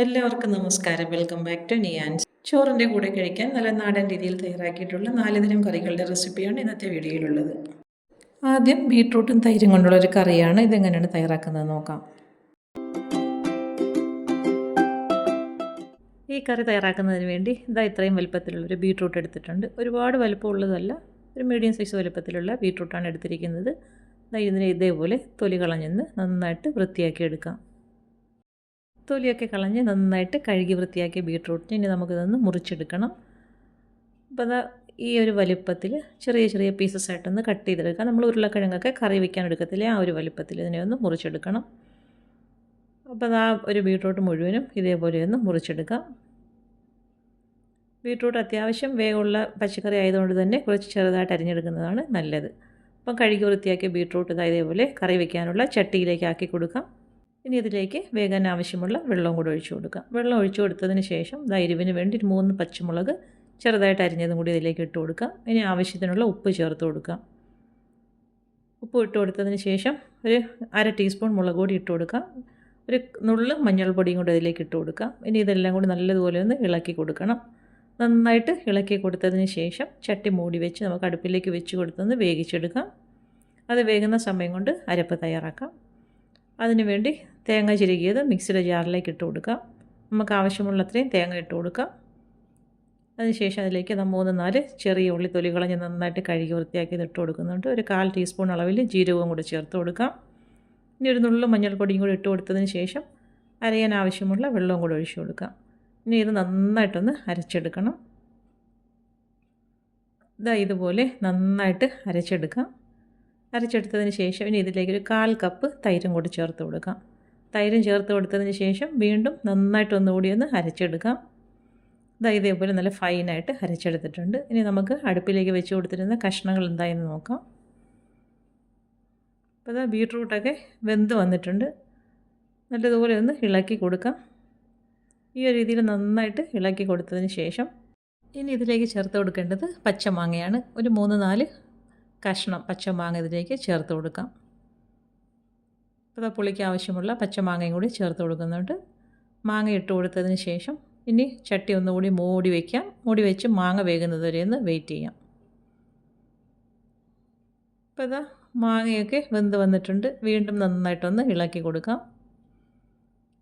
എല്ലാവർക്കും നമസ്കാരം. Welcome back to നിയാൻസ് ചോറിന്റെ കൂടെ കഴിക്കാൻ നല്ല നാടൻ രീതിയിൽ തയ്യാറാക്കിയിട്ടുള്ള നാലുതരം കറികളുടെ റെസിപ്പിയാണ് ഇന്നത്തെ വീഡിയോയിലുള്ളത് ആദ്യം ബീട്രൂട്ടും തൈരും കൊണ്ടുള്ള ഒരു കറിയാണ് ഇതെങ്ങനെയാണ് തയ്യാറാക്കുന്നത് നോക്കാം. ഈ കറി തയ്യാറാക്കുന്നതിന് വേണ്ടി ഇതാ ഇത്രയും വലുപ്പത്തിലുള്ളൊരു ബീട്രൂട്ട് എടുത്തിട്ടുണ്ട്. ഒരുപാട് വലുപ്പമുള്ളതല്ല ഒരു മീഡിയം സൈസ് വലുപ്പത്തിലുള്ള ബീട്രൂട്ടാണ് എടുത്തിരിക്കുന്നത്. ഇതിനെ ഇതേപോലെ തൊലി കളഞ്ഞെന്ന് നന്നായിട്ട് വൃത്തിയാക്കി എടുക്കാം തൊലിയൊക്കെ കളഞ്ഞ് നന്നായിട്ട് കഴുകി വൃത്തിയാക്കിയ ബീട്രൂട്ടിന് ഇനി നമുക്കിതൊന്ന് മുറിച്ചെടുക്കണം. അപ്പോൾ അതാ ഈ ഒരു വലിപ്പത്തിൽ ചെറിയ ചെറിയ പീസസ് ആയിട്ടൊന്ന് കട്ട് ചെയ്തെടുക്കാം. നമ്മൾ ഉരുളക്കിഴങ്ങൊക്കെ കറി വയ്ക്കാൻ എടുക്കത്തില്ലേ ആ ഒരു വലിപ്പത്തിൽ ഇതിനെ ഒന്ന് മുറിച്ചെടുക്കണം. അപ്പോൾ അതാ ഒരു ബീട്രൂട്ട് മുഴുവനും ഇതേപോലെ ഒന്ന് മുറിച്ചെടുക്കാം. ബീട്രൂട്ട് അത്യാവശ്യം വേഗമുള്ള പച്ചക്കറി ആയതുകൊണ്ട് തന്നെ കുറച്ച് ചെറുതായിട്ട് അരിഞ്ഞെടുക്കുന്നതാണ് നല്ലത്. അപ്പം കഴുകി വൃത്തിയാക്കിയ ബീട്രൂട്ട് ഇതായതേപോലെ കറി വയ്ക്കാനുള്ള ചട്ടിയിലേക്ക് ആക്കി കൊടുക്കാം. ഇനി ഇതിലേക്ക് വേഗം ആവശ്യമുള്ള വെള്ളവും കൂടി ഒഴിച്ചു കൊടുക്കുക വെള്ളം ഒഴിച്ചു കൊടുത്തതിന് ശേഷം ഇതാ എരിവിന് വേണ്ടി ഒരു മൂന്ന് പച്ചമുളക് ചെറുതായിട്ട് അരിഞ്ഞതും കൂടി ഇതിലേക്ക് ഇട്ട് കൊടുക്കുക ഇനി ആവശ്യത്തിനുള്ള ഉപ്പ് ചേർത്ത് കൊടുക്കാം. ഉപ്പ് ഇട്ട് കൊടുത്തതിന് ശേഷം ഒരു അര ടീസ്പൂൺ മുളക് പൊടി ഇട്ട് കൊടുക്കാം. ഒരു നുള്ള് മഞ്ഞൾപ്പൊടിയും കൂടി ഇതിലേക്ക് ഇട്ട് കൊടുക്കാം. ഇനി ഇതെല്ലാം കൂടി നല്ലതുപോലെ ഒന്ന് ഇളക്കി കൊടുക്കണം. നന്നായിട്ട് ഇളക്കി കൊടുത്തതിന് ശേഷം ചട്ടി മൂടി വെച്ച് നമുക്ക് അടുപ്പിലേക്ക് വെച്ച് കൊടുത്തൊന്ന് വേവിച്ചെടുക്കാം. അത് വേകുന്ന സമയം കൊണ്ട് അരപ്പ് തയ്യാറാക്കാം. അതിനുവേണ്ടി തേങ്ങ ചിരുകിയത് മിക്സിയുടെ ജാറിലേക്ക് ഇട്ട് കൊടുക്കാം നമുക്ക് ആവശ്യമുള്ളത്രയും തേങ്ങ ഇട്ട് കൊടുക്കാം അതിനുശേഷം അതിലേക്ക് നമ്മൾ മൂന്ന് നാല് ചെറിയ ഉള്ളി തൊലി കളഞ്ഞ് നന്നായിട്ട് കഴുകി വൃത്തിയാക്കി ഇട്ട് കൊടുക്കുന്നുണ്ട്. ഒരു കാൽ ടീസ്പൂൺ അളവിൽ ജീരകവും കൂടി ചേർത്ത് കൊടുക്കാം. ഇനി ഒരു നുള്ളും മഞ്ഞൾപ്പൊടിയും കൂടി ഇട്ട് കൊടുത്തതിന് ശേഷം അരയാൻ ആവശ്യമുള്ള വെള്ളവും കൂടി ഒഴിച്ചു കൊടുക്കാം. ഇനി ഇത് നന്നായിട്ടൊന്ന് അരച്ചെടുക്കണം. ഇതാ ഇതുപോലെ നന്നായിട്ട് അരച്ചെടുക്കാം. അരച്ചെടുത്തതിന് ശേഷം ഇനി ഇതിലേക്ക് ഒരു കാൽ കപ്പ് തൈരും കൂടി ചേർത്ത് കൊടുക്കാം. തൈരും ചേർത്ത് കൊടുത്തതിന് ശേഷം വീണ്ടും നന്നായിട്ട് ഒന്നുകൂടി ഒന്ന് അരച്ചെടുക്കാം. ഇതാ ഇതേപോലെ നല്ല ഫൈനായിട്ട് അരച്ചെടുത്തിട്ടുണ്ട്. ഇനി നമുക്ക് അടുപ്പിലേക്ക് വെച്ച് കൊടുത്തിരുന്ന കഷ്ണങ്ങൾ എന്തായെന്ന് നോക്കാം. അപ്പോൾ ഇതാ ബീട്രൂട്ടൊക്കെ വെന്ത് വന്നിട്ടുണ്ട്. നല്ലതുപോലെ ഒന്ന് ഇളക്കി കൊടുക്കാം. ഈ ഒരു രീതിയിൽ നന്നായിട്ട് ഇളക്കി കൊടുത്തതിന് ശേഷം ഇനി ഇതിലേക്ക് ചേർത്ത് കൊടുക്കേണ്ടത് പച്ചമാങ്ങയാണ്. ഒരു മൂന്ന് നാല് കഷ്ണം പച്ചമാങ്ങ ഇതിലേക്ക് ചേർത്ത് കൊടുക്കാം. അപ്പോൾ പുളിക്ക് ആവശ്യമുള്ള പച്ചമാങ്ങയും കൂടി ചേർത്ത് കൊടുക്കുന്നുണ്ട്. മാങ്ങ ഇട്ട് കൊടുത്തതിന് ശേഷം ഇനി ചട്ടി ഒന്നുകൂടി മൂടി വയ്ക്കാം മൂടി വെച്ച് മാങ്ങ വേകുന്നത് വരെ ഒന്ന് വെയിറ്റ് ചെയ്യാം. അപ്പോൾ ഇതാ മാങ്ങയൊക്കെ വെന്ത് വന്നിട്ടുണ്ട്. വീണ്ടും നന്നായിട്ടൊന്ന് ഇളക്കി കൊടുക്കാം.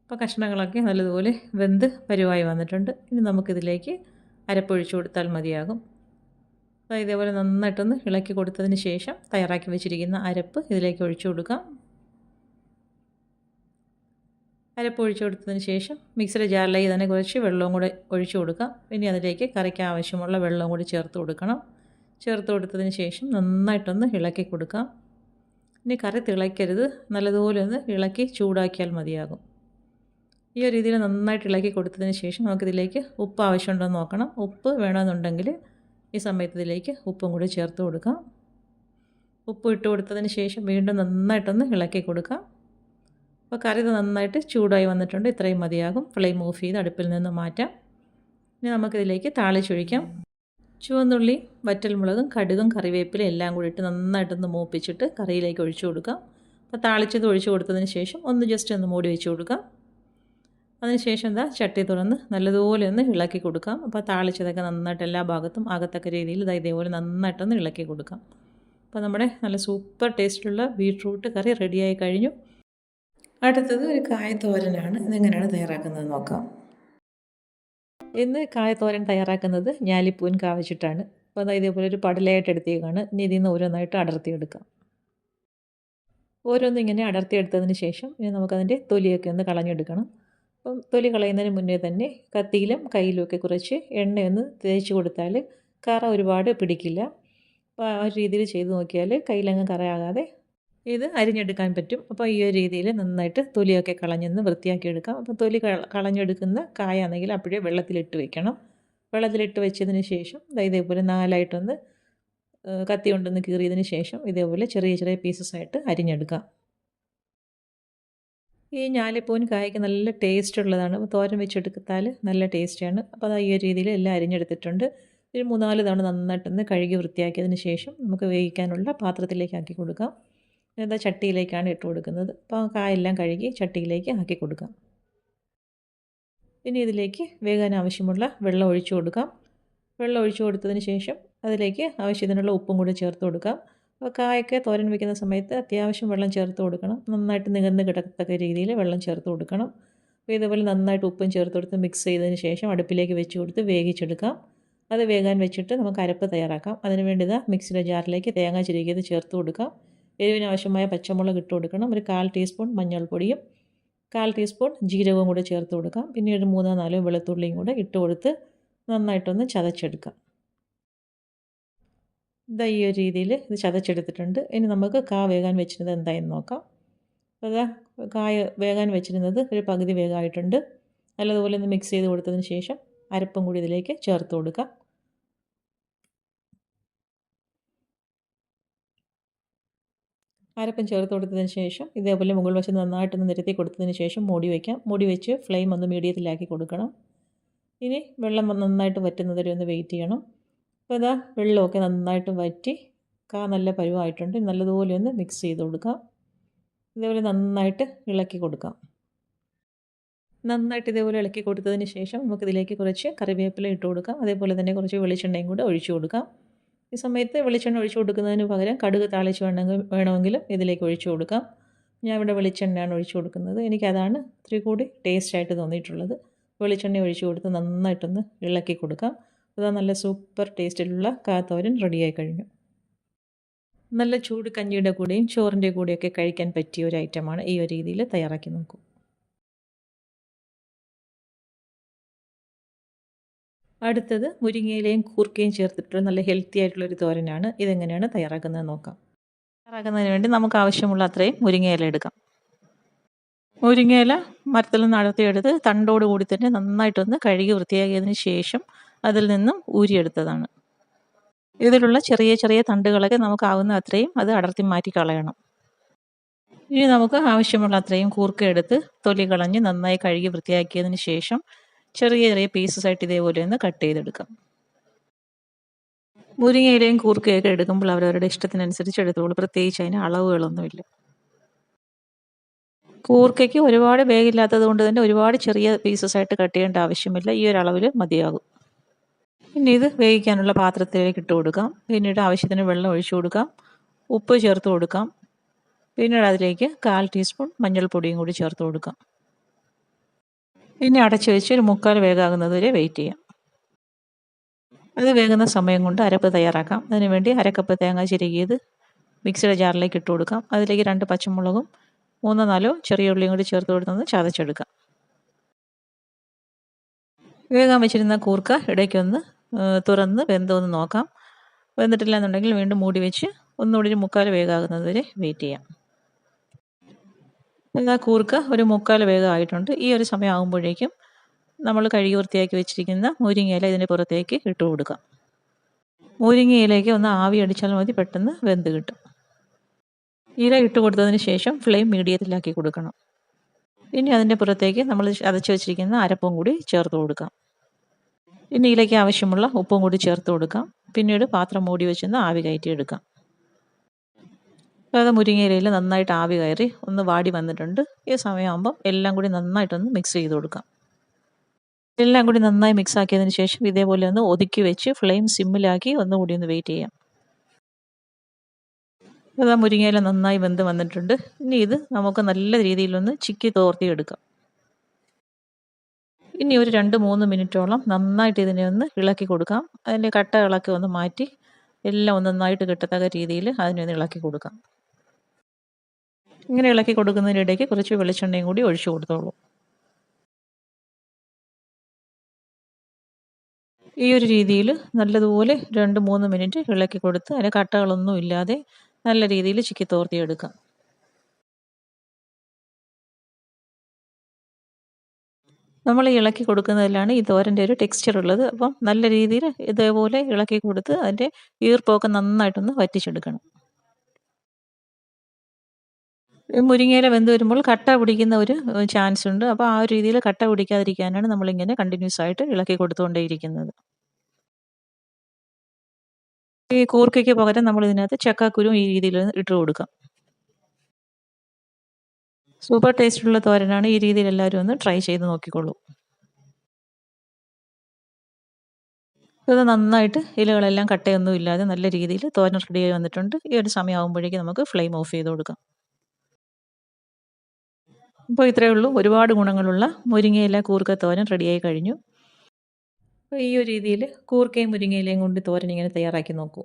അപ്പോൾ കഷ്ണങ്ങളൊക്കെ നല്ലതുപോലെ വെന്ത് പരുവായി വന്നിട്ടുണ്ട്. ഇനി നമുക്കിതിലേക്ക് അരപ്പൊഴിച്ചു കൊടുത്താൽ മതിയാകും. ഇതേപോലെ നന്നായിട്ടൊന്ന് ഇളക്കി കൊടുത്തതിന് ശേഷം തയ്യാറാക്കി വെച്ചിരിക്കുന്ന അരപ്പ് ഇതിലേക്ക് ഒഴിച്ചു കൊടുക്കാം. അരപ്പ് ഒഴിച്ചു കൊടുത്തതിന് ശേഷം മിക്സിയുടെ ജാറിലേക്ക് തന്നെ കുറച്ച് വെള്ളവും കൂടെ ഒഴിച്ചു കൊടുക്കാം. പിന്നെ അതിലേക്ക് കറിക്ക് ആവശ്യമുള്ള വെള്ളവും കൂടി ചേർത്ത് കൊടുക്കണം. ചേർത്ത് കൊടുത്തതിന് ശേഷം നന്നായിട്ടൊന്ന് ഇളക്കി കൊടുക്കാം. ഇനി കറി തിളയ്ക്കരുത്. നല്ലതുപോലെ ഒന്ന് ഇളക്കി ചൂടാക്കിയാൽ മതിയാകും. ഈ ഒരു രീതിയിൽ നന്നായിട്ട് ഇളക്കി കൊടുത്തതിന് ശേഷം നമുക്കിതിലേക്ക് ഉപ്പ് ആവശ്യമുണ്ടോ എന്ന് നോക്കണം. ഉപ്പ് വേണമെന്നുണ്ടെങ്കിൽ ഈ സമയത്ത് ഇതിലേക്ക് ഉപ്പും കൂടി ചേർത്ത് കൊടുക്കാം. ഉപ്പ് ഇട്ട് കൊടുത്തതിന് ശേഷം വീണ്ടും നന്നായിട്ടൊന്ന് ഇളക്കി കൊടുക്കാം. അപ്പോൾ കറി നന്നായിട്ട് ചൂടായി വന്നിട്ടുണ്ട്. ഇത്രയും മതിയാകും. ഫ്ലെയിം ഓഫ് ചെയ്ത് അടുപ്പിൽ നിന്ന് മാറ്റാം. ഇനി നമുക്കിതിലേക്ക് താളിച്ചൊഴിക്കാം ചുവന്നുള്ളി വറ്റൽമുളകും കടുകും കറിവേപ്പിലും എല്ലാം കൂടി ഇട്ട് നന്നായിട്ടൊന്ന് മൂപ്പിച്ചിട്ട് കറിയിലേക്ക് ഒഴിച്ചു കൊടുക്കാം. അപ്പോൾ താളിച്ചത് ഒഴിച്ചു കൊടുത്തതിന് ശേഷം ഒന്ന് ജസ്റ്റ് ഒന്ന് മൂടി വെച്ച് കൊടുക്കാം. അതിനുശേഷം എന്താ ചട്ടി തുറന്ന് നല്ലതുപോലെ ഒന്ന് ഇളക്കി കൊടുക്കാം. അപ്പോൾ താളിച്ചതൊക്കെ നന്നായിട്ട് എല്ലാ ഭാഗത്തും ആകത്തക്ക രീതിയിൽ ഇതാ ഇതേപോലെ നന്നായിട്ടൊന്ന് ഇളക്കി കൊടുക്കാം. അപ്പോൾ നമ്മുടെ നല്ല സൂപ്പർ ടേസ്റ്റുള്ള ബീട്രൂട്ട് കറി റെഡിയായി കഴിഞ്ഞു. അടുത്തത് ഒരു കായത്തോരനാണ്. ഇതെങ്ങനെയാണ് തയ്യാറാക്കുന്നത് നോക്കാം. ഇന്ന് കായത്തോരൻ തയ്യാറാക്കുന്നത് ഞാലിപ്പൂൻ കാവച്ചിട്ടാണ്. അപ്പോൾ അതായത് ഇതേപോലെ ഒരു പടലയായിട്ട് എടുത്തേക്കാണ്. ഇനി ഇതിൽ നിന്ന് ഓരോന്നായിട്ട് അടർത്തിയെടുക്കാം. ഓരോന്നും ഇങ്ങനെ അടർത്തിയെടുത്തതിന് ശേഷം ഇനി നമുക്കതിന്റെ തൊലിയൊക്കെ ഒന്ന് കളഞ്ഞെടുക്കണം. അപ്പം തൊലി കളയുന്നതിന് മുന്നേ തന്നെ കത്തിയിലും കയ്യിലുമൊക്കെ കുറച്ച് എണ്ണയൊന്ന് തേച്ച് കൊടുത്താൽ കറ ഒരുപാട് പിടിക്കില്ല. അപ്പോൾ ആ ഒരു രീതിയിൽ ചെയ്ത് നോക്കിയാൽ കയ്യിലങ്ങ് കറയാകാതെ ഇത് അരിഞ്ഞെടുക്കാൻ പറ്റും. അപ്പോൾ ഈ ഒരു രീതിയിൽ നന്നായിട്ട് തൊലിയൊക്കെ കളഞ്ഞെന്ന് വൃത്തിയാക്കി എടുക്കാം അപ്പോൾ തൊലി കളഞ്ഞെടുക്കുന്ന കായാണെങ്കിൽ അപ്പോഴേ വെള്ളത്തിലിട്ട് വെക്കണം. വെള്ളത്തിലിട്ട് വെച്ചതിന് ശേഷം ഇതേപോലെ നാലായിട്ടൊന്ന് കത്തി കൊണ്ടൊന്ന് കീറിയതിന് ശേഷം ഇതേപോലെ ചെറിയ ചെറിയ പീസസ് ആയിട്ട് അരിഞ്ഞെടുക്കാം. ഈ ഞാലിപ്പൂൻ കായ്ക്ക് നല്ല ടേസ്റ്റ് ഉള്ളതാണ്. തോരൻ വെച്ചെടുത്താൽ നല്ല ടേസ്റ്റാണ് അപ്പോൾ അത് ഈ ഒരു രീതിയിൽ എല്ലാം അരിഞ്ഞെടുത്തിട്ടുണ്ട്. ഒരു മൂന്നാൽ തവണ നന്നായിട്ടൊന്ന് കഴുകി വൃത്തിയാക്കിയതിന് ശേഷം നമുക്ക് വേവിക്കാനുള്ള പാത്രത്തിലേക്ക് ആക്കി കൊടുക്കാം. എന്താ ചട്ടിയിലേക്കാണ് ഇട്ട് കൊടുക്കുന്നത്. അപ്പോൾ കായെല്ലാം കഴുകി ചട്ടിയിലേക്ക് ആക്കി കൊടുക്കാം. ഇനി ഇതിലേക്ക് വേകാൻ ആവശ്യമുള്ള വെള്ളം ഒഴിച്ചു കൊടുക്കാം. വെള്ളം ഒഴിച്ചു കൊടുത്തതിന് ശേഷം അതിലേക്ക് ആവശ്യത്തിനുള്ള ഉപ്പും കൂടി ചേർത്ത് കൊടുക്കാം. അപ്പോൾ കായൊക്കെ തോരൻ വയ്ക്കുന്ന സമയത്ത് അത്യാവശ്യം വെള്ളം ചേർത്ത് കൊടുക്കണം. നന്നായിട്ട് നികന്ന് കിടക്കത്തക്ക രീതിയിൽ വെള്ളം ചേർത്ത് കൊടുക്കണം. അപ്പോൾ ഇതുപോലെ നന്നായിട്ട് ഉപ്പും ചേർത്ത് കൊടുത്ത് മിക്സ് ചെയ്തതിന് ശേഷം അടുപ്പിലേക്ക് വെച്ച് കൊടുത്ത് വേവിച്ചെടുക്കാം. അത് വേകാൻ വെച്ചിട്ട് നമുക്ക് അരപ്പ് തയ്യാറാക്കാം. അതിന് വേണ്ടി ഇതാ മിക്സിയുടെ ജാറിലേക്ക് തേങ്ങ ചിരികിയത് ചേർത്ത് കൊടുക്കാം. എരിവിന് ആവശ്യമായ പച്ചമുളക് ഇട്ട് കൊടുക്കണം. ഒരു കാൽ ടീസ്പൂൺ മഞ്ഞൾപ്പൊടിയും കാൽ ടീസ്പൂൺ ജീരകവും കൂടെ ചേർത്ത് കൊടുക്കാം. പിന്നെ ഒരു മൂന്നോ നാലോ വെളുത്തുള്ളിയും കൂടെ ഇട്ട് കൊടുത്ത് നന്നായിട്ടൊന്ന് ചതച്ചെടുക്കാം. ഇതാ ഈ ഒരു രീതിയിൽ ഇത് ചതച്ചെടുത്തിട്ടുണ്ട്. ഇനി നമുക്ക് കാ വേകാൻ വെച്ചിരുന്നത് എന്തായെന്ന് നോക്കാം. അതാ കായ വേകാൻ വെച്ചിരുന്നത് ഒരു പകുതി വേഗമായിട്ടുണ്ട്. നല്ലതുപോലെ ഒന്ന് മിക്സ് ചെയ്ത് കൊടുത്തതിന് ശേഷം അരപ്പും കൂടി ഇതിലേക്ക് ചേർത്ത് കൊടുക്കാം. അരപ്പം ചേർത്ത് കൊടുത്തതിന് ശേഷം ഇതേപോലെ മുകൾ വശം നന്നായിട്ടൊന്ന് നിരത്തി കൊടുത്തതിന് ശേഷം മൂടി വയ്ക്കാം. മൂടി വെച്ച് ഫ്ലെയിം ഒന്ന് മീഡിയത്തിലാക്കി കൊടുക്കണം. ഇനി വെള്ളം നന്നായിട്ട് വറ്റുന്നത് വരെ ഒന്ന് വെയിറ്റ് ചെയ്യണം. അപ്പോൾ ഇതാ വെള്ളമൊക്കെ നന്നായിട്ട് വറ്റി കാ നല്ല പരുവായിട്ടുണ്ട്. നല്ലതുപോലെ ഒന്ന് മിക്സ് ചെയ്ത് കൊടുക്കാം. ഇതേപോലെ നന്നായിട്ട് ഇളക്കി കൊടുക്കാം. നന്നായിട്ട് ഇതേപോലെ ഇളക്കി കൊടുത്തതിന് ശേഷം നമുക്കിതിലേക്ക് കുറച്ച് കറിവേപ്പില ഇട്ട് കൊടുക്കാം. അതേപോലെ തന്നെ കുറച്ച് വെളിച്ചെണ്ണയും കൂടെ ഒഴിച്ചു കൊടുക്കാം. ഈ സമയത്ത് വെളിച്ചെണ്ണ ഒഴിച്ചു കൊടുക്കുന്നതിന് പകരം കടുക് താളിച്ച് വേണമെങ്കിൽ വേണമെങ്കിലും ഇതിലേക്ക് ഒഴിച്ചു കൊടുക്കാം. ഞാൻ ഇവിടെ വെളിച്ചെണ്ണയാണ് ഒഴിച്ചു കൊടുക്കുന്നത്. എനിക്കതാണ് ഇത്തിരി കൂടി ടേസ്റ്റായിട്ട് തോന്നിയിട്ടുള്ളത്. വെളിച്ചെണ്ണ ഒഴിച്ചു കൊടുത്ത് നന്നായിട്ടൊന്ന് ഇളക്കി കൊടുക്കാം. അതാ നല്ല സൂപ്പർ ടേസ്റ്റിലുള്ള കാത്തോരൻ റെഡിയായി കഴിഞ്ഞു. നല്ല ചൂട് കഞ്ഞിയുടെ കൂടെയും ചോറിന്റെ കൂടെയൊക്കെ കഴിക്കാൻ പറ്റിയ ഒരു ഐറ്റമാണ് ഈ ഒരു രീതിയിൽ തയ്യാറാക്കി നോക്കൂ. അടുത്തത് മുരിങ്ങയിലയും കൂർക്കയും ചേർത്തിട്ടുള്ള നല്ല ഹെൽത്തി ആയിട്ടുള്ളൊരു തോരനാണ്. ഇതെങ്ങനെയാണ് തയ്യാറാക്കുന്നത് നോക്കാം. തയ്യാറാക്കുന്നതിന് വേണ്ടി നമുക്ക് ആവശ്യമുള്ള അത്രയും മുരിങ്ങയില എടുക്കാം. മുരിങ്ങയില മരത്തിൽ നിന്ന് അടർത്തിയെടുത്ത് തണ്ടോട് കൂടി തന്നെ നന്നായിട്ടൊന്ന് കഴുകി വൃത്തിയാക്കിയതിന് ശേഷം അതിൽ നിന്നും ഊരിയെടുത്തതാണ് ഇതിലുള്ള ചെറിയ ചെറിയ തണ്ടുകളൊക്കെ നമുക്കാവുന്ന അത്രയും അത് അടർത്തി മാറ്റി കളയണം. ഇനി നമുക്ക് ആവശ്യമുള്ള അത്രയും കൂർക്ക എടുത്ത് തൊലി കളഞ്ഞ് നന്നായി കഴുകി വൃത്തിയാക്കിയതിന് ശേഷം ചെറിയ ചെറിയ പീസസ് ആയിട്ട് ഇതേപോലെ ഒന്ന് കട്ട് ചെയ്തെടുക്കാം. മുരിങ്ങയിലയും കൂർക്കയൊക്കെ എടുക്കുമ്പോൾ അവരവരുടെ ഇഷ്ടത്തിനനുസരിച്ച് എടുത്തോളൂ. പ്രത്യേകിച്ച് അതിന് അളവുകളൊന്നുമില്ല. കൂർക്കയ്ക്ക് ഒരുപാട് വേഗില്ലാത്തത് കൊണ്ട് തന്നെ ഒരുപാട് ചെറിയ പീസസ് ആയിട്ട് കട്ട് ചെയ്യേണ്ട ആവശ്യമില്ല. ഈ ഒരു അളവിൽ മതിയാകും. പിന്നെ ഇത് വേവിക്കാനുള്ള പാത്രത്തിലേക്ക് ഇട്ട് കൊടുക്കാം. പിന്നീട് ആവശ്യത്തിന് വെള്ളം ഒഴിച്ചു കൊടുക്കാം. ഉപ്പ് ചേർത്ത് കൊടുക്കാം. പിന്നീട് അതിലേക്ക് കാൽ ടീസ്പൂൺ മഞ്ഞൾപ്പൊടിയും കൂടി ചേർത്ത് കൊടുക്കാം. ഇനി അടച്ചു വെച്ച് ഒരു മുക്കാൽ വേഗാകുന്നത് വരെ വെയിറ്റ് ചെയ്യാം. അത് വേകുന്ന സമയം കൊണ്ട് അരപ്പ് തയ്യാറാക്കാം. അതിനുവേണ്ടി അരക്കപ്പ് തേങ്ങ ചിരകിയത് മിക്സിയുടെ ജാറിലേക്ക് ഇട്ട് കൊടുക്കാം. അതിലേക്ക് രണ്ട് പച്ചമുളകും മൂന്നോ നാലോ ചെറിയ ഉള്ളിയും കൂടി ചേർത്ത് കൊടുത്തൊന്ന് ചതച്ചെടുക്കാം. വേഗം വെച്ചിരുന്ന കൂർക്ക ഇടയ്ക്കൊന്ന് തുറന്ന് വെന്തോന്ന് നോക്കാം. വെന്തിട്ടില്ല എന്നുണ്ടെങ്കിൽ വീണ്ടും മൂടി വെച്ച് ഒന്നുകൂടി ഒരു മുക്കാൽ വേഗാകുന്നത് വരെ വെയിറ്റ് ചെയ്യാം. എന്നാൽ കൂർക്ക ഒരു മുക്കാൽ വേഗം ആയിട്ടുണ്ട്. ഈ ഒരു സമയം ആകുമ്പോഴേക്കും നമ്മൾ കഴുകി വൃത്തിയാക്കി വെച്ചിരിക്കുന്ന മുരിങ്ങയില ഇതിന്റെ പുറത്തേക്ക് ഇട്ട് കൊടുക്കാം. മുരിങ്ങയിലേക്ക് ഒന്ന് ആവി അടിച്ചാൽ മതി പെട്ടെന്ന് വെന്ത് കിട്ടും. ഇല ഇട്ട് കൊടുത്തതിന് ശേഷം ഫ്ലെയിം മീഡിയത്തിലാക്കി കൊടുക്കണം. ഇനി അതിന്റെ പുറത്തേക്ക് നമ്മൾ അതച്ചു വെച്ചിരിക്കുന്ന അരപ്പും കൂടി ചേർത്ത് കൊടുക്കാം. ഇനി ഇലയ്ക്ക് ആവശ്യമുള്ള ഉപ്പും കൂടി ചേർത്ത് കൊടുക്കാം. പിന്നീട് പാത്രം മൂടി വെച്ചൊന്ന് ആവി കയറ്റി എടുക്കാം അത് മുരിങ്ങയിലയിൽ നന്നായിട്ട് ആവി കയറി ഒന്ന് വാടി വന്നിട്ടുണ്ട്. ഈ സമയമാകുമ്പം എല്ലാം കൂടി നന്നായിട്ടൊന്ന് മിക്സ് ചെയ്ത് കൊടുക്കാം. എല്ലാം കൂടി നന്നായി മിക്സ് ആക്കിയതിന് ശേഷം ഇതേപോലെ ഒന്ന് ഒതുക്കി വെച്ച് ഫ്ലെയിം സിമ്മിലാക്കി ഒന്നുകൂടി ഒന്ന് വെയിറ്റ് ചെയ്യാം. അതാ മുരിങ്ങയില നന്നായി വെന്ത് വന്നിട്ടുണ്ട്. ഇനി ഇത് നമുക്ക് നല്ല രീതിയിലൊന്ന് ചിക്കി തോർത്തി എടുക്കാം. ഇനി ഒരു രണ്ട് മൂന്ന് മിനിറ്റോളം നന്നായിട്ട് ഇതിനെ ഒന്ന് ഇളക്കി കൊടുക്കാം. അതിന്റെ കട്ട ഇളക്കി ഒന്ന് മാറ്റി എല്ലാം ഒന്ന് നന്നായിട്ട് കിട്ടത്തക്ക രീതിയിൽ അതിനെ ഒന്ന് ഇളക്കി കൊടുക്കാം. ഇങ്ങനെ ഇളക്കി കൊടുക്കുന്നതിനിടയ്ക്ക് കുറച്ച് വെളിച്ചെണ്ണയും കൂടി ഒഴിച്ചു കൊടുത്തോളൂ. ഈ ഒരു രീതിയിൽ നല്ലതുപോലെ രണ്ട് മൂന്ന് മിനിറ്റ് ഇളക്കി കൊടുത്ത് അതിന് കട്ടകളൊന്നും ഇല്ലാതെ നല്ല രീതിയിൽ ചിക്കി തോർത്തിയെടുക്കാം. നമ്മൾ ഇളക്കി കൊടുക്കുന്നതിലാണ് ഈ തോരന്റെ ഒരു ടെക്സ്ചർ ഉള്ളത്. അപ്പം നല്ല രീതിയിൽ ഇതേപോലെ ഇളക്കി കൊടുത്ത് അതിന്റെ ഈർപ്പമൊക്കെ നന്നായിട്ടൊന്ന് വറ്റിച്ചെടുക്കണം. മുരിങ്ങയില വെന്ത് വരുമ്പോൾ കട്ട പിടിക്കുന്ന ഒരു ചാൻസ് ഉണ്ട്. അപ്പോൾ ആ ഒരു രീതിയിൽ കട്ട പിടിക്കാതിരിക്കാനാണ് നമ്മളിങ്ങനെ കണ്ടിന്യൂസ് ആയിട്ട് ഇളക്കി കൊടുത്തുകൊണ്ടേയിരിക്കുന്നത്. ഈ കൂർക്കയ്ക്ക് പകരം നമ്മൾ ഇതിനകത്ത് ചക്കാക്കുരു ഈ രീതിയിൽ ഇട്ട് കൊടുക്കാം. സൂപ്പർ ടേസ്റ്റുള്ള തോരനാണ് ഈ രീതിയിൽ എല്ലാവരും ഒന്ന് ട്രൈ ചെയ്ത് നോക്കിക്കോളൂ. ഇത് നന്നായിട്ട് ഇലകളെല്ലാം കട്ടയൊന്നും ഇല്ലാതെ നല്ല രീതിയിൽ തോരൻ റെഡിയായി വന്നിട്ടുണ്ട്. ഈ ഒരു സമയമാകുമ്പോഴേക്കും നമുക്ക് ഫ്ലെയിം ഓഫ് ചെയ്ത് കൊടുക്കാം. അപ്പോൾ ഇത്രയേ ഉള്ളൂ. ഒരുപാട് ഗുണങ്ങളുള്ള മുരിങ്ങയില കൂർക്ക തോരൻ റെഡിയായി കഴിഞ്ഞു. അപ്പോൾ ഈ ഒരു രീതിയിൽ കൂർക്കയും മുരിങ്ങയിലയും കൊണ്ട് തോരൻ ഇങ്ങനെ തയ്യാറാക്കി നോക്കൂ.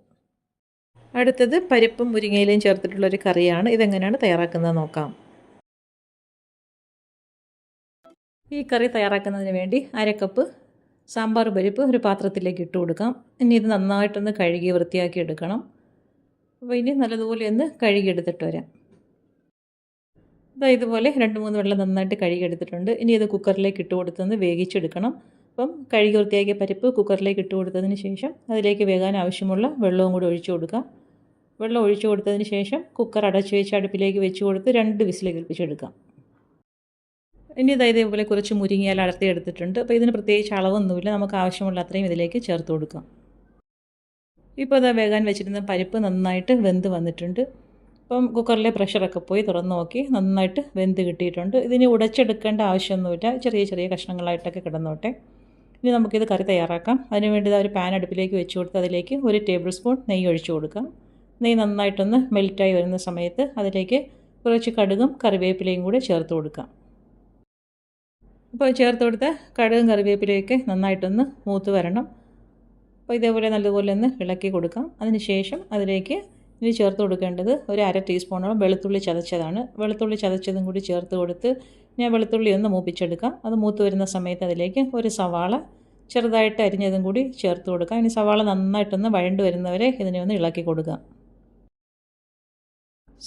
അടുത്തത് പരിപ്പും മുരിങ്ങയിലയും ചേർത്തിട്ടുള്ള ഒരു കറിയാണ്. ഇതെങ്ങനെയാണ് തയ്യാറാക്കുന്നത് നോക്കാം. ഈ കറി തയ്യാറാക്കുന്നതിന് വേണ്ടി അരക്കപ്പ് സാമ്പാർ പരിപ്പ് ഒരു പാത്രത്തിലേക്ക് ഇട്ട് കൊടുക്കാം. ഇനി ഇത് നന്നായിട്ടൊന്ന് കഴുകി വൃത്തിയാക്കി എടുക്കണം. അപ്പോൾ ഇനി നല്ലതുപോലെ ഒന്ന് കഴുകിയെടുത്തിട്ട് വരാം. ഇതാ ഇതുപോലെ രണ്ട് മൂന്ന് വെള്ളം നന്നായിട്ട് കഴുകിയെടുത്തിട്ടുണ്ട്. ഇനി ഇത് കുക്കറിലേക്ക് ഇട്ട് കൊടുത്തൊന്ന് വേവിച്ചെടുക്കണം. അപ്പം കഴുകി വൃത്തിയാക്കിയ പരിപ്പ് കുക്കറിലേക്ക് ഇട്ട് കൊടുത്തതിന് ശേഷം അതിലേക്ക് വേകാൻ ആവശ്യമുള്ള വെള്ളവും കൂടി ഒഴിച്ചു കൊടുക്കുക വെള്ളം ഒഴിച്ചു കൊടുത്തതിന് ശേഷം കുക്കർ അടച്ചു വെച്ച് അടുപ്പിലേക്ക് വെച്ച് കൊടുത്ത് രണ്ട് വിസിൽ കേൾപ്പിച്ചെടുക്കാം. ഇനി ഇതാ ഇതേപോലെ കുറച്ച് മുരിങ്ങിയാൽ അടർത്തി എടുത്തിട്ടുണ്ട് അപ്പോൾ ഇതിന് പ്രത്യേകിച്ച് അളവൊന്നുമില്ല. നമുക്ക് ആവശ്യമുള്ള അത്രയും ഇതിലേക്ക് ചേർത്ത് കൊടുക്കാം. ഇപ്പോൾ അത് വേകാൻ വെച്ചിരുന്ന പരിപ്പ് നന്നായിട്ട് വെന്ത് വന്നിട്ടുണ്ട്. അപ്പം കുക്കറിലെ പ്രഷറൊക്കെ പോയി തുറന്ന് നോക്കി. നന്നായിട്ട് വെന്ത് കിട്ടിയിട്ടുണ്ട്. ഇതിന് ഉടച്ചെടുക്കേണ്ട ആവശ്യമൊന്നുമില്ല. ചെറിയ ചെറിയ കഷ്ണങ്ങളായിട്ടൊക്കെ കിടന്നോട്ടെ. ഇനി നമുക്കിത് കറി തയ്യാറാക്കാം. അതിനുവേണ്ടി ഒരു പാൻ അടുപ്പിലേക്ക് വെച്ച് കൊടുത്ത് അതിലേക്ക് ഒരു ടേബിൾ സ്പൂൺ നെയ്യ് ഒഴിച്ചു കൊടുക്കാം. നെയ്യ് നന്നായിട്ടൊന്ന് മെൽറ്റായി വരുന്ന സമയത്ത് അതിലേക്ക് കുറച്ച് കടുകും കറിവേപ്പിലയും കൂടി ചേർത്ത് കൊടുക്കാം. അപ്പോൾ ചേർത്ത് കൊടുത്ത കടുകും കറിവേപ്പിലയൊക്കെ നന്നായിട്ടൊന്ന് മൂത്ത് വരണം. അപ്പോൾ ഇതേപോലെ നല്ലതുപോലെ ഒന്ന് ഇളക്കി കൊടുക്കാം. അതിന് ശേഷം അതിലേക്ക് ഇനി ചേർത്ത് കൊടുക്കേണ്ടത് ഒരു അര ടീസ്പൂണോളം വെളുത്തുള്ളി ചതച്ചതാണ്. വെളുത്തുള്ളി ചതച്ചതും കൂടി ചേർത്ത് കൊടുത്ത് ഞാൻ വെളുത്തുള്ളി ഒന്ന് മൂപ്പിച്ചെടുക്കാം. അത് മൂത്ത് വരുന്ന സമയത്ത് അതിലേക്ക് ഒരു സവാള ചെറുതായിട്ട് അരിഞ്ഞതും കൂടി ചേർത്ത് കൊടുക്കാം. ഇനി സവാള നന്നായിട്ടൊന്ന് വഴണ്ട് വരുന്നവരെ ഇതിനെ ഒന്ന് ഇളക്കി കൊടുക്കാം.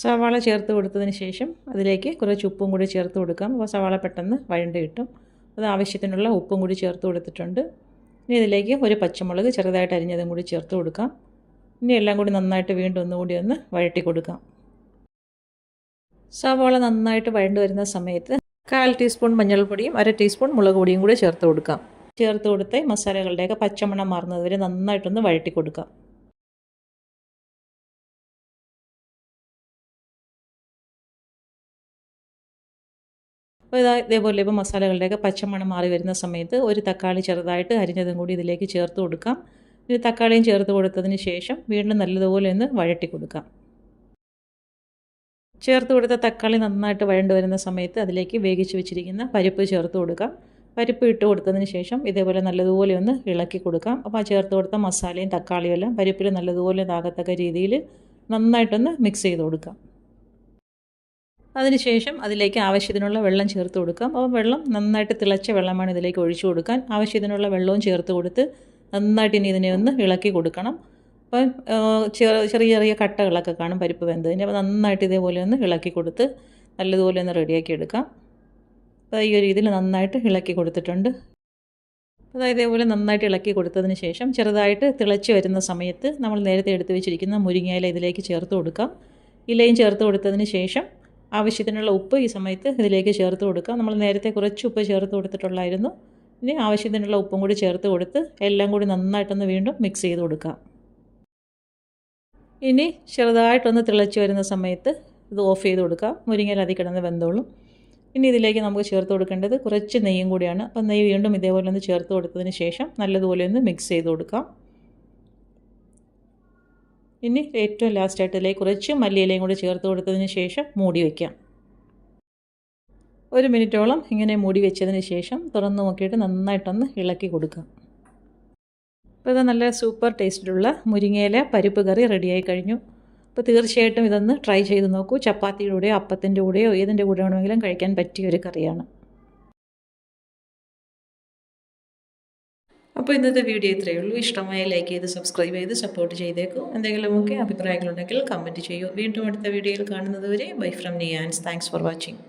സവാള ചേർത്ത് കൊടുത്തതിന് ശേഷം അതിലേക്ക് കുറച്ച് ഉപ്പും കൂടി ചേർത്ത് കൊടുക്കാം. അപ്പോൾ സവാള പെട്ടെന്ന് വഴണ്ട് കിട്ടും. അത് ആവശ്യത്തിനുള്ള ഉപ്പും കൂടി ചേർത്ത് കൊടുത്തിട്ടുണ്ട്. ഇനി ഇതിലേക്ക് ഒരു പച്ചമുളക് ചെറുതായിട്ട് അരിഞ്ഞതും കൂടി ചേർത്ത് കൊടുക്കാം. ഇനി എല്ലാം കൂടി നന്നായിട്ട് വീണ്ടും ഒന്നുകൂടി ഒന്ന് വഴട്ടി കൊടുക്കാം. സവാള നന്നായിട്ട് വഴണ്ട് വരുന്ന സമയത്ത് കാൽ ടീസ്പൂൺ മഞ്ഞൾപ്പൊടിയും അര ടീസ്പൂൺ മുളക് പൊടിയും കൂടി ചേർത്ത് കൊടുക്കാം. ചേർത്ത് കൊടുത്ത് മസാലകളുടെയൊക്കെ പച്ചമണം മാറുന്നത് വരെ നന്നായിട്ടൊന്ന് വഴട്ടി കൊടുക്കാം. ഇതാ ഇതേപോലെ ഇപ്പോൾ മസാലകളുടെയൊക്കെ പച്ചമണം മാറി വരുന്ന സമയത്ത് ഒരു തക്കാളി ചെറുതായിട്ട് അരിഞ്ഞതും കൂടി ഇതിലേക്ക് ചേർത്ത് കൊടുക്കാം. ഇത് തക്കാളിയും ചേർത്ത് കൊടുത്തതിന് ശേഷം വീണ്ടും നല്ലതുപോലെ ഒന്ന് വഴട്ടി കൊടുക്കാം. ചേർത്ത് കൊടുത്ത തക്കാളി നന്നായിട്ട് വഴണ്ടു വരുന്ന സമയത്ത് അതിലേക്ക് വേവിച്ച് വെച്ചിരിക്കുന്ന പരിപ്പ് ചേർത്ത് കൊടുക്കാം. പരിപ്പ് ഇട്ട് കൊടുത്തതിന് ശേഷം ഇതേപോലെ നല്ലതുപോലെ ഒന്ന് ഇളക്കി കൊടുക്കാം. അപ്പോൾ ആ ചേർത്ത് കൊടുത്ത മസാലയും തക്കാളിയും എല്ലാം പരിപ്പിൽ നല്ലതുപോലെ ഇതാകത്തക്ക രീതിയിൽ നന്നായിട്ടൊന്ന് മിക്സ് ചെയ്ത് കൊടുക്കാം. അതിനുശേഷം അതിലേക്ക് ആവശ്യത്തിനുള്ള വെള്ളം ചേർത്ത് കൊടുക്കാം. അപ്പോൾ വെള്ളം നന്നായിട്ട് തിളച്ച വെള്ളമാണ് ഇതിലേക്ക് ഒഴിച്ചു കൊടുക്കാൻ. ആവശ്യത്തിനുള്ള വെള്ളവും ചേർത്ത് കൊടുത്ത് നന്നായിട്ട് ഇനി ഇതിനെ ഒന്ന് ഇളക്കി കൊടുക്കണം. അപ്പം ചെറിയ ചെറിയ കട്ടകളൊക്കെ കാണും പരിപ്പ് വെന്തതിന്. അപ്പോൾ നന്നായിട്ട് ഇതേപോലെ ഒന്ന് ഇളക്കി കൊടുത്ത് നല്ലതുപോലെ ഒന്ന് റെഡിയാക്കി എടുക്കാം. അപ്പോൾ ഈ ഒരു രീതിയിൽ നന്നായിട്ട് ഇളക്കി കൊടുത്തിട്ടുണ്ട്. അതായത് ഇതേപോലെ നന്നായിട്ട് ഇളക്കി കൊടുത്തതിന് ശേഷം ചെറുതായിട്ട് തിളച്ച് വരുന്ന സമയത്ത് നമ്മൾ നേരത്തെ എടുത്തു വെച്ചിരിക്കുന്ന മുരിങ്ങയില ഇതിലേക്ക് ചേർത്ത് കൊടുക്കാം. ഇലയും ചേർത്ത് കൊടുത്തതിന് ശേഷം ആവശ്യത്തിനുള്ള ഉപ്പ് ഈ സമയത്ത് ഇതിലേക്ക് ചേർത്ത് കൊടുക്കാം. നമ്മൾ നേരത്തെ കുറച്ച് ഉപ്പ് ചേർത്ത് കൊടുത്തിട്ടുള്ളായിരുന്നു. ഇനി ആവശ്യത്തിനുള്ള ഉപ്പും കൂടി ചേർത്ത് കൊടുത്ത് എല്ലാം കൂടി നന്നായിട്ടൊന്ന് വീണ്ടും മിക്സ് ചെയ്ത് കൊടുക്കാം. ഇനി ചെറുതായിട്ടൊന്ന് തിളച്ച് വരുന്ന സമയത്ത് ഇത് ഓഫ് ചെയ്ത് കൊടുക്കാം. മുരിങ്ങയിൽ അതി കിടന്ന് വെന്തോളും. ഇനി ഇതിലേക്ക് നമുക്ക് ചേർത്ത് കൊടുക്കേണ്ടത് കുറച്ച് നെയ്യും കൂടിയാണ്. അപ്പം നെയ്യ് വീണ്ടും ഇതേപോലെ ഒന്ന് ചേർത്ത് കൊടുത്തതിന് ശേഷം നല്ലതുപോലെ ഒന്ന് മിക്സ് ചെയ്ത് കൊടുക്കാം. ഇനി ഏറ്റവും ലാസ്റ്റായിട്ട് ഇതിലേക്ക് കുറച്ച് മല്ലിയിലയും കൂടി ചേർത്ത് കൊടുത്തതിന് ശേഷം മൂടി വയ്ക്കാം ഒരു മിനിറ്റോളം ഇങ്ങനെ മൂടി വെച്ചതിന് ശേഷം തുറന്ന് നോക്കിയിട്ട് നന്നായിട്ടൊന്ന് ഇളക്കി കൊടുക്കുക. അപ്പോൾ ഇത് നല്ല സൂപ്പർ ടേസ്റ്റിലുള്ള മുരിങ്ങയില പരിപ്പ് കറി റെഡിയായി കഴിഞ്ഞു. അപ്പോൾ തീർച്ചയായിട്ടും ഇതൊന്ന് ട്രൈ ചെയ്ത് നോക്കൂ. ചപ്പാത്തിയുടെ കൂടെയോ അപ്പത്തിന്റെ കൂടെയോ ഏതിന്റെ കൂടെ വേണമെങ്കിലും കഴിക്കാൻ പറ്റിയ ഒരു കറിയാണ്. അപ്പോൾ ഇന്നത്തെ വീഡിയോ ഇത്രയേ ഉള്ളൂ. ഇഷ്ടമായ ലൈക്ക് ചെയ്ത് സബ്സ്ക്രൈബ് ചെയ്ത് സപ്പോർട്ട് ചെയ്തേക്കും. എന്തെങ്കിലുമൊക്കെ അഭിപ്രായങ്ങളുണ്ടെങ്കിൽ കമന്റ് ചെയ്യൂ. വീണ്ടും അടുത്ത വീഡിയോയിൽ കാണുന്നതുവരെ ബൈ ഫ്രം നിയാൻസ് താങ്ക്സ് ഫോർ വാച്ചിങ്.